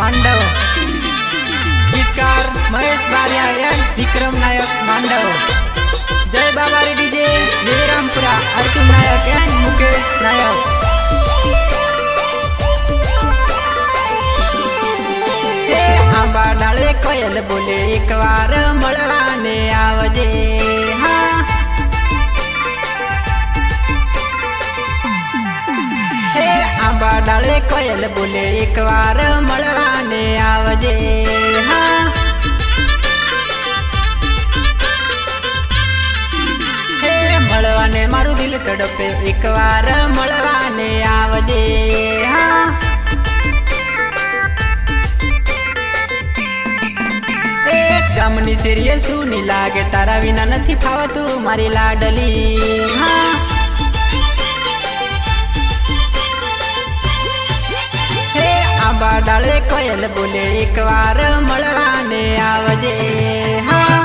માંડવ. ગીતકાર Mahesh Bariya and Vikram Nayak Mandav. Jai Babari DJ Virampura Arjun Nayak and Mukesh Nayak. આંબા ડાળે કોયલ બોલે, એકવાર મળવાને આવજે. હા હે આંબા ડાળે કોયલ બોલે એકવાર મળવાને આવજે. હા. હે, મળવાને મારું દિલ તડપે એકવાર મળવાને આવજે. હા. ગામની શેરીએ સુની લાગે, તારા વિના નથી ફાવતું મારી લાડલી. હે. આંબા ડાળે કોયલ બોલે એકવાર મળવાને આવજે. હા.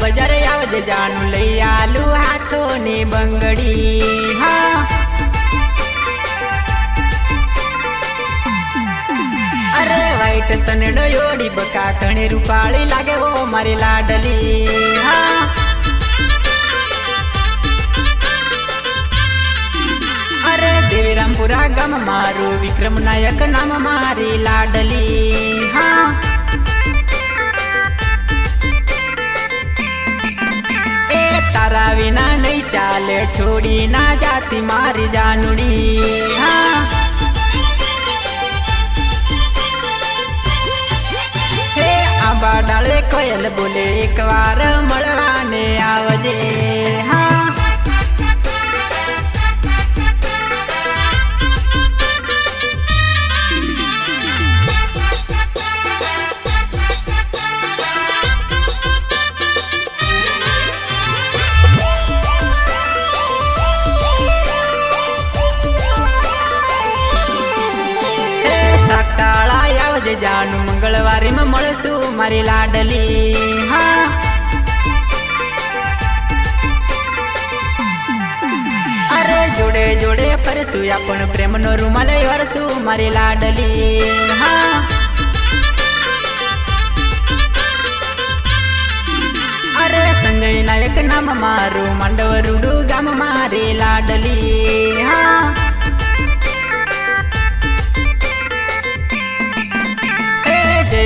બજારે આવજે જાનું હાથોની બંગડી, હા. અરે વાઈટ તને ડયોડી બકા ઘણી રૂપાળી લાગે ઓ મારી લાડલી, હા. અરે દેવીરામપુરા ગામ મારું વિક્રમ નાયક નામ મારી લાડલી, હા. તારા વિના નહીં ચાલે છોડી ના જાતી મારી જાનુડી. હા. હે, આંબા ડાળે કોયલ બોલે, એકવાર મળવાને આવજે. હા. મંગળવારે માં મારી લાડલી, હા. અરે જોડે જોડે ફરશું આપણ પ્રેમનો રૂમાલ વરસું મારી લાડલી, હા. અરે નાયક નામ મારું માંડવ રૂડુ ગામ મારી લાડલી, હા.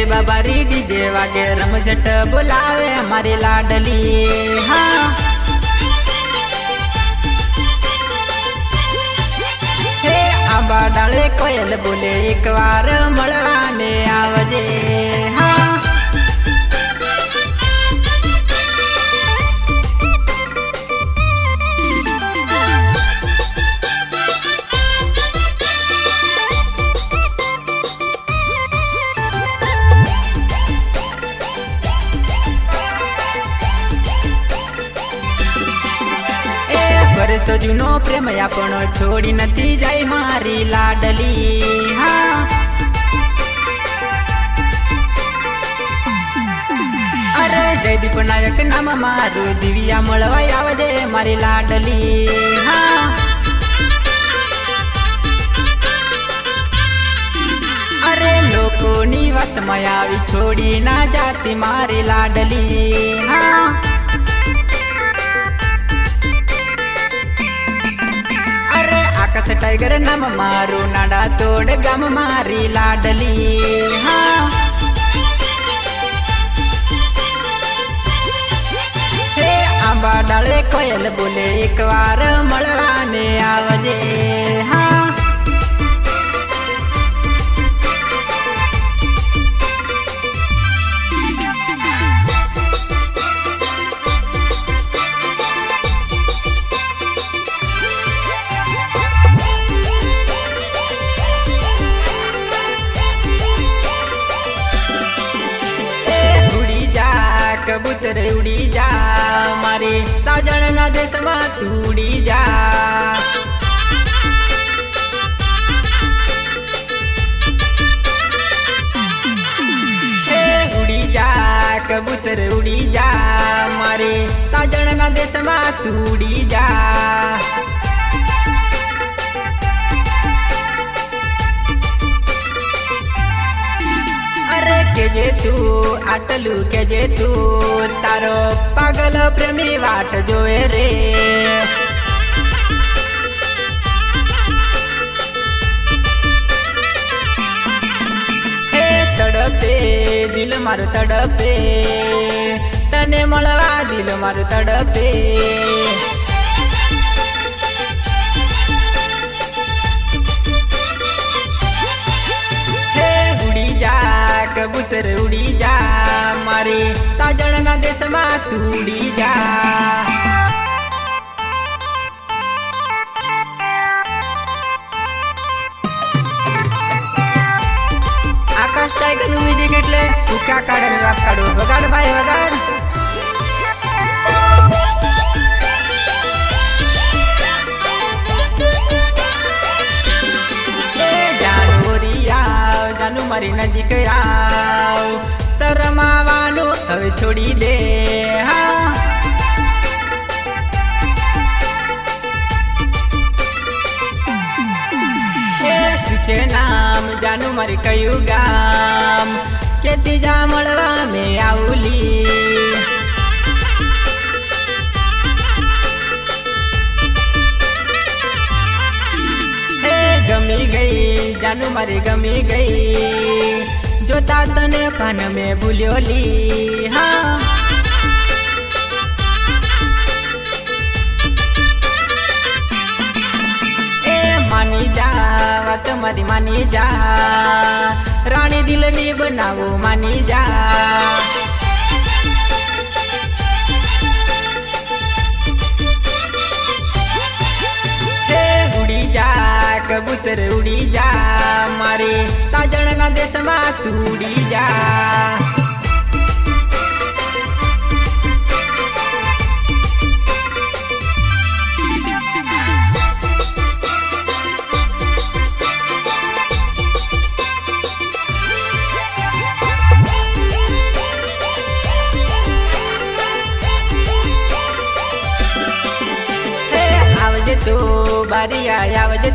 હે જય બાબા રી ડીજે વાગે રમઝટ બોલાવે અમારી લાડલી. હા. હે આંબા ડાળે કોયલ બોલે એકવાર મળવાને આવજે. હા. જૂનો પ્રેમ આપણો છોડી નથી જાય મારી લાડલી. હા. જયદીપ નાયક નામ મારું દિવ્યા મળવા આવજે મારી લાડલી. હા. અરે લોકોની વાતમાં આવી છોડી ના જાતી મારી લાડલી. હા. આકાશ ટાઈગર નામ મારું નાડા તોડ ગામ મારી લાડલી હા હે આંબા ડાળે કોયલ બોલે એકવાર મળવાને આવજે હા કબૂતર ઉડી જા, મારી સાજણના દેશમાં તુડી જા. હે, ઉડી જા, કબૂતર ઉડી જા, મારી સાજણના દેશમાં તુડી જા. કેજે તું આટલું કેજે તું તારો પાગલ પ્રેમી વાટ જોએ રે. તડપે, દિલ મારું તડપે, તને મળવા દિલ મારું તડપે. મારી સાજણના દેશમાં તું ઉડી જા. આકાશ ટાઈગરનું મ્યુઝિક એટલે ભૂકા કાઢે રાપ કાઢો વગાડ ભાઈ, વગાડ. મારી નજીક આવ શરમાવાનું હવે છોડી દે, હા. છે નામ? જાનુ મારી કયું ગામ? કે ત્રીજા મળવા મેં આવલી. હે ગમી ગઈ, જાનુ મારી ગમી ગઈ. જોતા તને પાન મેં ભૂલ્યો લી, હા. એ માની જા, વાત માની જા. રાણી દિલની બનાવો માની જા. કબૂતર ઉડી જા મારી સાજણના દેશમાં તું ઉડી જા.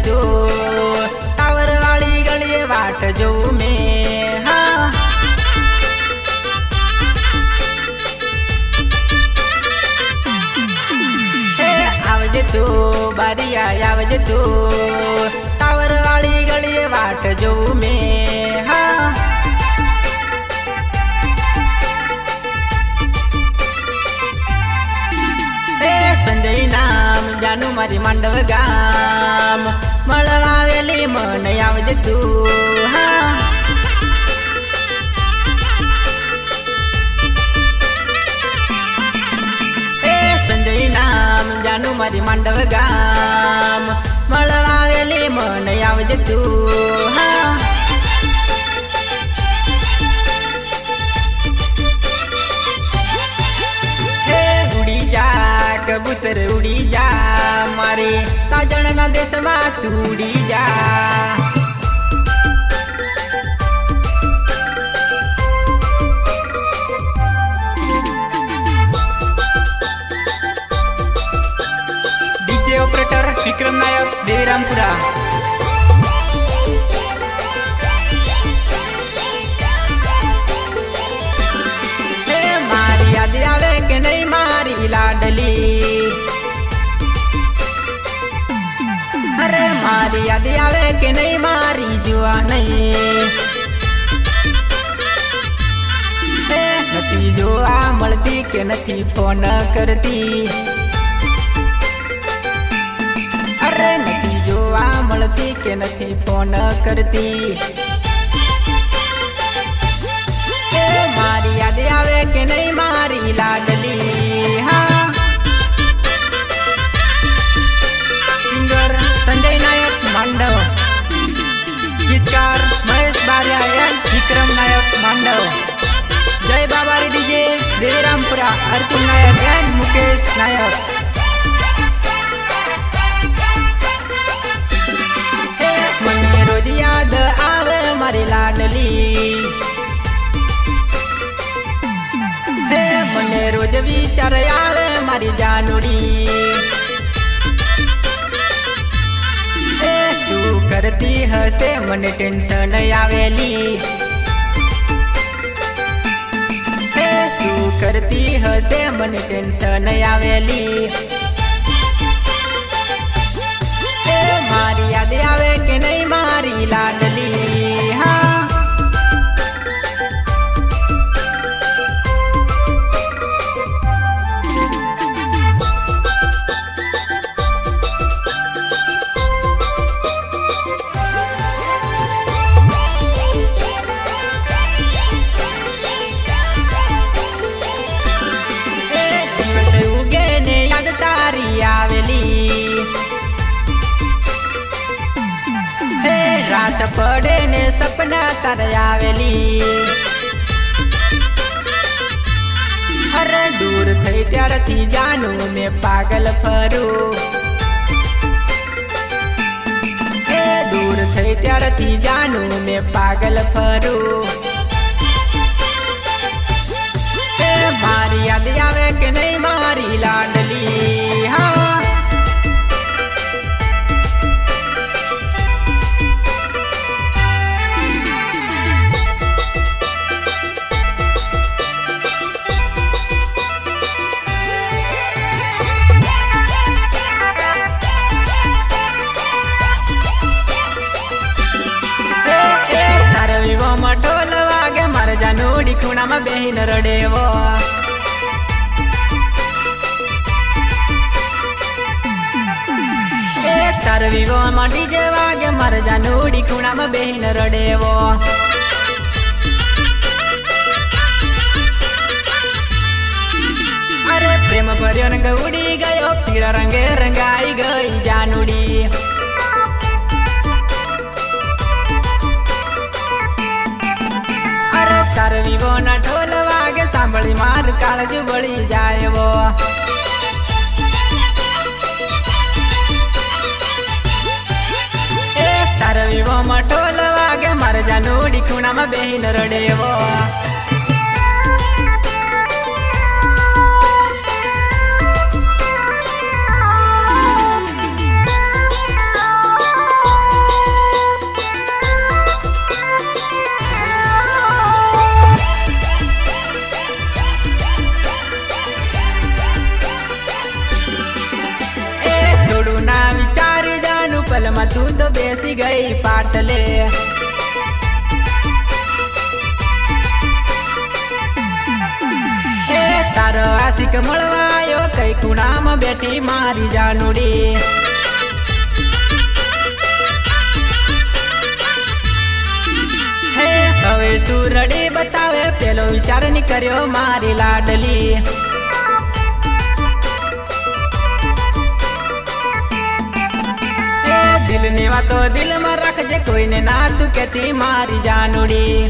આવજે ટાવર વાળી ગળીએ વાટ જોઉં મેં. આવજે તું બારિયા આવજે તું. ટાવર વાળી ગળીએ વાટ જોઉં મેં. હા, સંજય નામ, જાનું મારી માંડવ ગામ. મળવા મને આવજે તું હા. એ સંજય નામ, જાનું મારી માંડવ ગામ. મળવાવેલી મને આવજે તું હા. કબૂતર ઉડી જા મારી સાજણના દેશમાં તું ઉડી જા ડીજે ઓપરેટર વિક્રમ નાયક દેરામપુરા હે મારી યાદ આવે કે નહીં મારી લાડલી મારી યાદ આવે કે નહીં, મારી જુવા નહીં નથી જોવા મળતી કે નથી ફોન કરતી. અરે, નથી જોવા મળતી કે નથી ફોન કરતી. મારી યાદ આવે કે નહીં, મારી લાડલી અર્જુન નાયક એન્ડ મુકેશ નાયક. મને રોજ યાદ આવે મારી લાડલી. હે મને રોજ વિચાર આવે મારી જાનુડી. શું કરતી હશે મને ટેન્શન આવેલી? કરતી હશે મને ટેન્શન આવેલી. મારી યાદ આવે કે નહીં મારી લાડલી? સાંભળી માર કાળજ વળી જાય વો. એ તાર વિવો માં ઢોલ વાગે માર જાનુડી ખૂણામાં બેહીને રડેવો બેસી પાટલે હે તારો આશિક મળવાયો કઈ કુણામ બેઠી મારી જાનુડી. હવે સુરડે બતાવે, પેલો વિચારની કર્યો મારી લાડલી. દિલની વાતો દિલમાં રાખજે કોઈને ના તું કેતી મારી જાનુડી.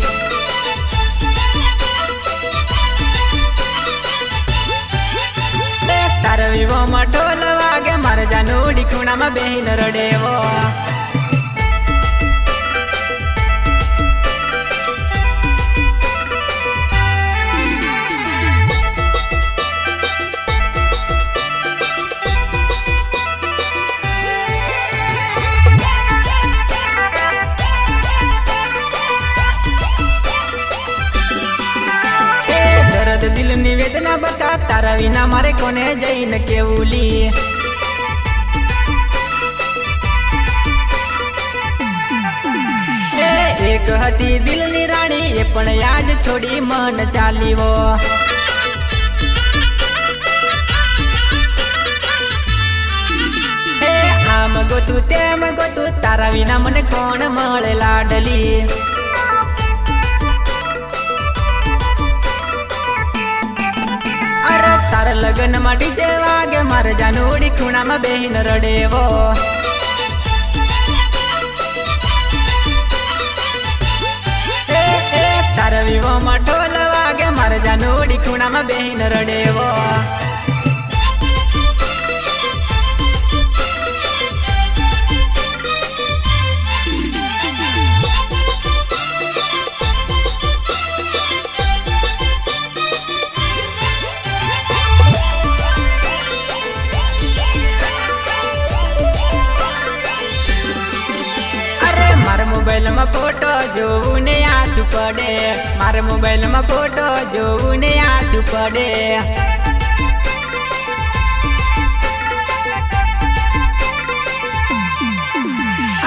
તાર વિવોમાં ઢોલ વાગે મારે જાનુડી ખૂણામાં બેહીને રડેવો વેદના તારા વિના મારે કોને જઈને કેવું લી એક હતી દિલની રાણી, એ પણ યાદ છોડી મન ચાલીવો આમ ગોતું તેમ ગોતું, તારા વિના મને કોણ મળે લાડલી? લગનમાં ડીજે વાગે, મારે જાનુડી ખૂણામાં બેહીને રડેવો. તારા વિવો માં ઢોલ વાગે, મારે જાનુડી ખૂણામાં બેહીન રડેવો. મોબાઈલમાં ફોટો જોવું ને આંસુ પડે. મારા મોબાઈલમાં ફોટો જોવું ને આંસુ પડે.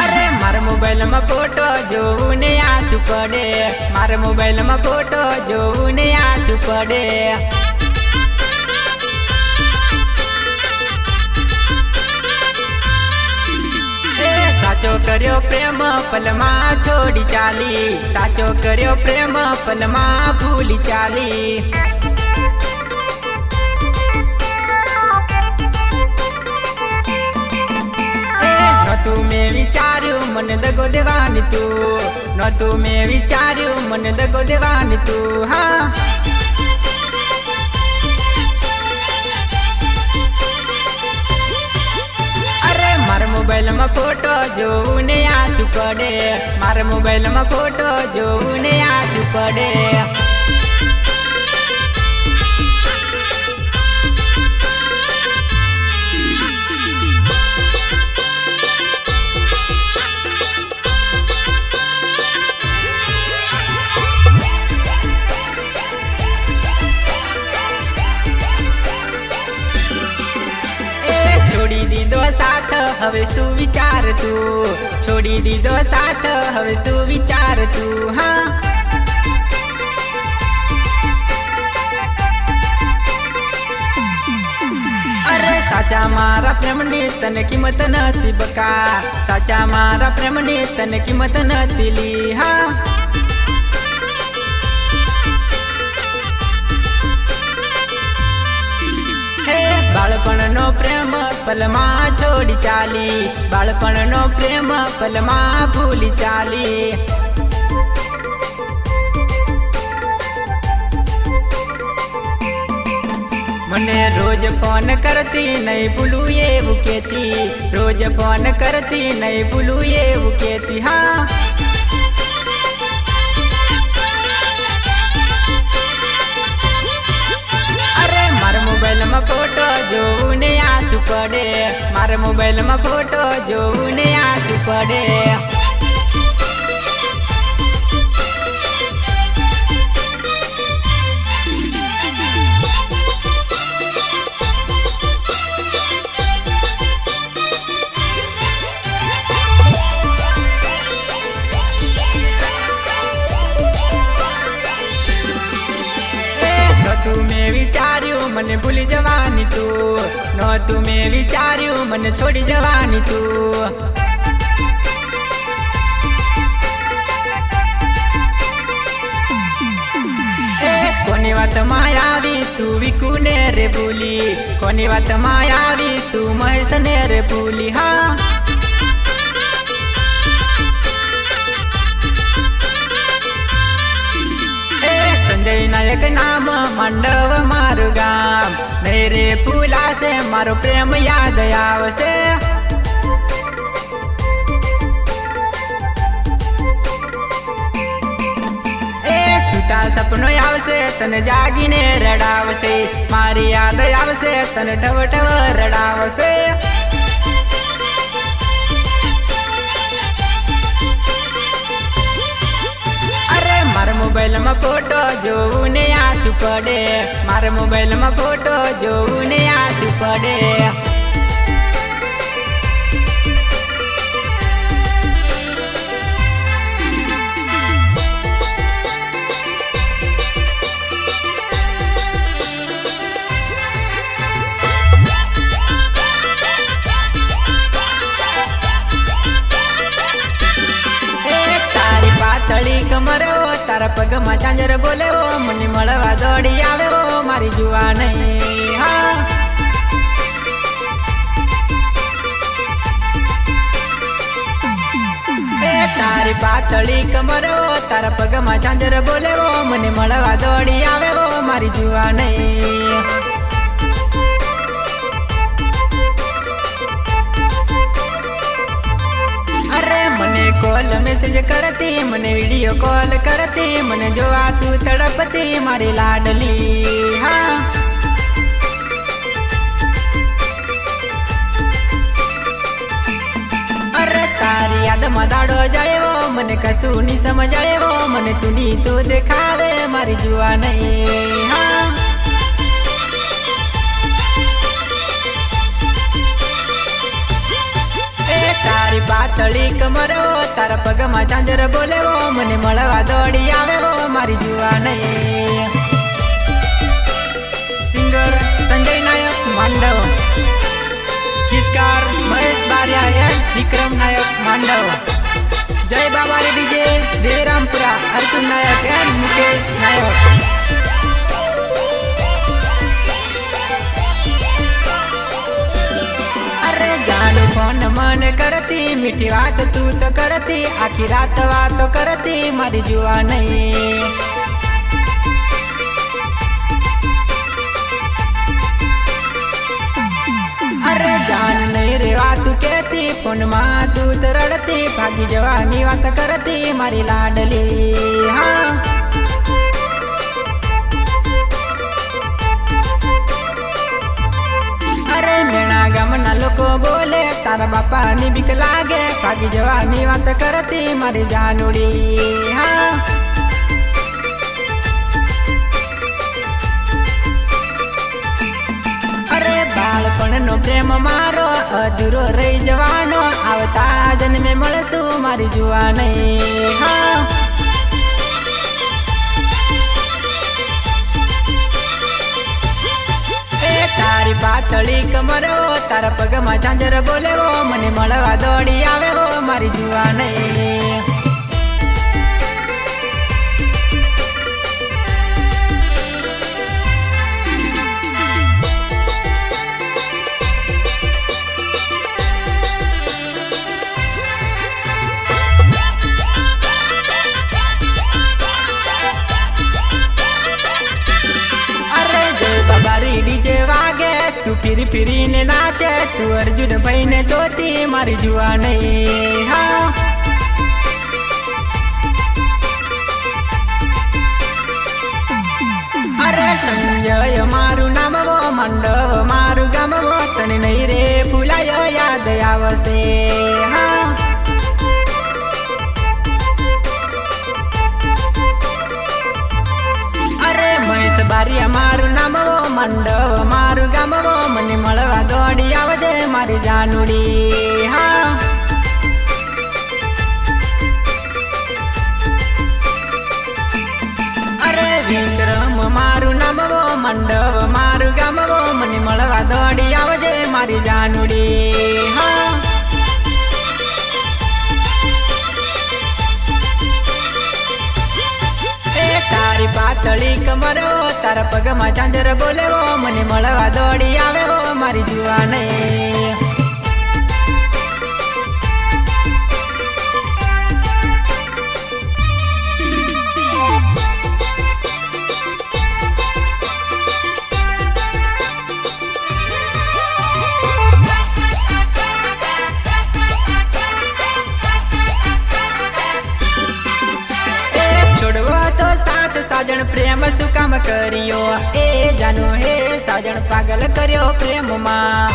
અરે, મારા મોબાઈલમાં ફોટો જોવું ને આંસુ પડે. મારા મોબાઈલમાં ફોટો જોવું ને આંસુ પડે. સાચો કર્યો પ્રેમ પલમાં છોડી ચાલી. સાચો કર્યો પ્રેમ પલમાં ભૂલી ચાલી. એ નહોતું મેં વિચાર્યું, મને દગો દેવાની તું. નહોતું મેં વિચાર્યું, મને દગો દેવાની તું, હા. મોબાઈલમાં ફોટો જોવું ને આંસુ પડે. મારા મોબાઈલમાં ફોટો જોવું ને આંસુ પડે. હવે શું વિચાર તું? છોડી દીધો સાથ, હવે શું વિચાર તું? હા. અરે સાચા મારા પ્રેમની તને કિંમત નથી બકા. સાચા મારા પ્રેમની તને કિંમત નથી લી. હા. બાળપણનો પ્રેમ પલમાં છોડી ચાલી. બાળપણનો પ્રેમ પલમાં ભૂલી ચાલી. મને રોજ ફોન કરતી નહીં ભૂલું એવું કેતી રોજ ફોન કરતી નહીં ભૂલું એવું કેતી હા. મોબાઈલમાં ફોટો જોવું ને આંસુ પડે. મારા મોબાઈલમાં ફોટો જોવું ને આંસુ પડે. તું મેં વિચાર્યું મને ભૂલી જવાની તું. નહોતું મેં વિચાર્યું, મને છોડી જવાની તું. કોની વાતમાં આવી તું વિકુને રે ભૂલી? કોની વાતમાં આવી તું મહેશ ને રે ભૂલી? હા. નાયક નામ મંડવ મારું ગામ મેરે ફૂલાશે મારો પ્રેમ યાદ આવશે. સપનો આવશે, તને જાગીને રડાવશે. મારી યાદ આવશે, તને ઠવ ઠવ રડાવશે. અરે મારા મોબાઈલમાં ફોટો જોવું પડે. મારા મોબાઈલમાં ફોટો જોવું ને આંસુ પડે. કમર તારા પગમાં ચાંજર બોલે મને મળવા દોડી આવે મારી જુવા નહીં. તારી પાતળી કમરો, તારા પગમાં ચાંજર બોલેવો, મને મળવા દોડી આવેવો, મારી જુવા નહીં. કોલ મેસેજ કરતી મને વીડિયો કોલ કરતી મને જોવા તું તડપતી મારી લાડલી હા તારી યાદમાં દાડો જાયવો મને કશું ની સમજાયવો મને તું ની તું દેખાવે મારી જુવા નહીં હા તારી પાતળી કમરો, તારા પગમાં ચાંજર બોલેવો, મને મળવા દોડી આવેવો, મારી જુવા નહીં. સિંગર, સંજય નાયક, માંડવ. ગીતકાર, Mahesh Bariya Vikram Nayak, માંડવ. Jai Babari DJ, Derampura, Arjun Nayak and Mukesh Nayak. અરે જાણું ફોન મન કરતી, મીઠી વાત તું તો કરતી, આખી રાત વાતો કરતી, મારી જુવા નહીં. અરે જાન નહીં રે વાત કેતી ફોનમાં તું તો રડતી, ભાગી જવાની વાત કરતી, મારી લાડલી, હા. તારા બાપાની બીક લાગે. ભાગી જવાની વાત કરતી મારી જાનુડી. હા. બાળપણનો પ્રેમ મારો, અધૂરો રહી જવાનો. આવતા જન્મે મળશું મારી જુવાની. હા. તારી પાતળી કમરો તારા પગમાં ઝાંઝર બોલેવો મને મળવા દોડી આવેવો મારી જુવા ફીરીને નાચે તું અર્જુન ભાઈને જોતી, મારી જુવા નહીં. હા. અરે સંજય, મારું નામ વો મંડવ મારું ગામ વો તને નહીં રે ભૂલાયો, યાદ આવશે. હા. અરે મહેશ બારી મારું નામ વો મંડવ મારું ગામ વો દોડી આવજે મારી જાનુડી, હા. અરે વિક્રમ, મારું નામ વો મંડવ, મારું ગામ વો મને મળવા દોડી આવજે મારી જાનુડી, હા. તારી પાતળી કમરો તારા પગમાં ઝાંઝર બોલેવો મને મળવા દોડી આવેવો મારી જુવા સાજણ પ્રેમ શું કામ કર્યો એ જાનો હે સાજણ પાગલ કર્યો પ્રેમમાં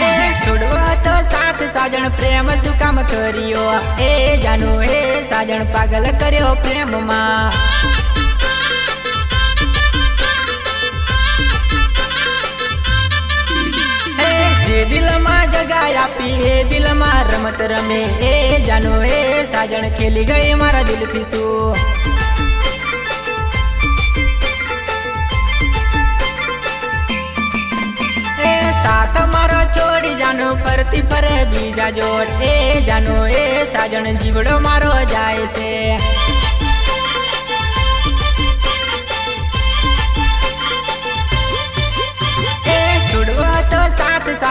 એ છોડવો તો સાત સાજણ પ્રેમ શું કામ કર્યો એ જાનો હે સાજણ પાગલ કર્યો પ્રેમમાં એ દિલમાં જગાય આપી એ દિલમાં રમત રમે એ જાનો એ સાજણ ખેલી ગઈ મારા દિલથી તું સાથ મારો છોડી જાનો ફરતી ફરે બીજા જોડ એ જાનો એ સાજણ જીવડો મારો જાય છે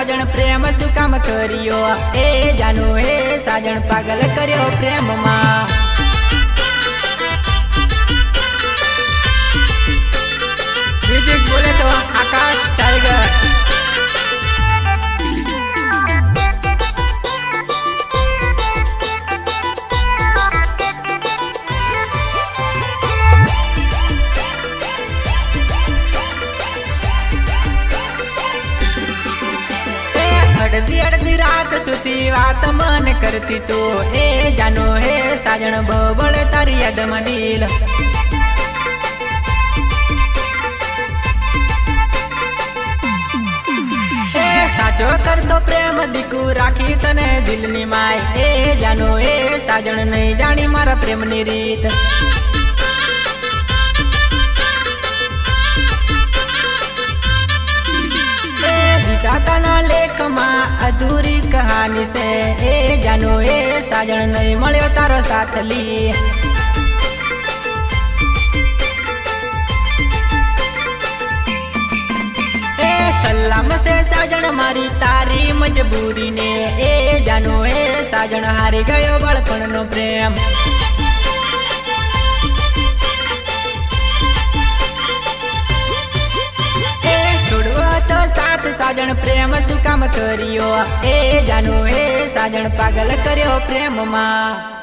સાજણ પ્રેમ શું કામ કર્યો? એ જાનો, એ સાજણ પાગલ કર્યો પ્રેમમાં. મ્યુઝિક બોલે તો આકાશ ટાઈગર. અડધી રાત સુધી વાત મન કરતી તો. એ જાનો, હે સાજણ, બબળ, તારી યાદમાં દિલ. સાચો કરતો પ્રેમ દીકુ, રાખી તને દિલની માય. એ જાનો એ સાજણ, નહીં જાણી મારા પ્રેમની રીત. વિધાતાના લેખમાં અધૂરી કહાની છે. એ જાનો એ સાજણ નહીં મળ્યો તારો સાથ લી. છે સાજણ મારી તારી મજબૂરીને. એ જાનો એ સાજણ હારી ગયો બાળપણનો પ્રેમ. સાજણ પ્રેમ શું કામ કર્યો? એ જાનો એ સાજણ પાગલ કર્યો પ્રેમમાં.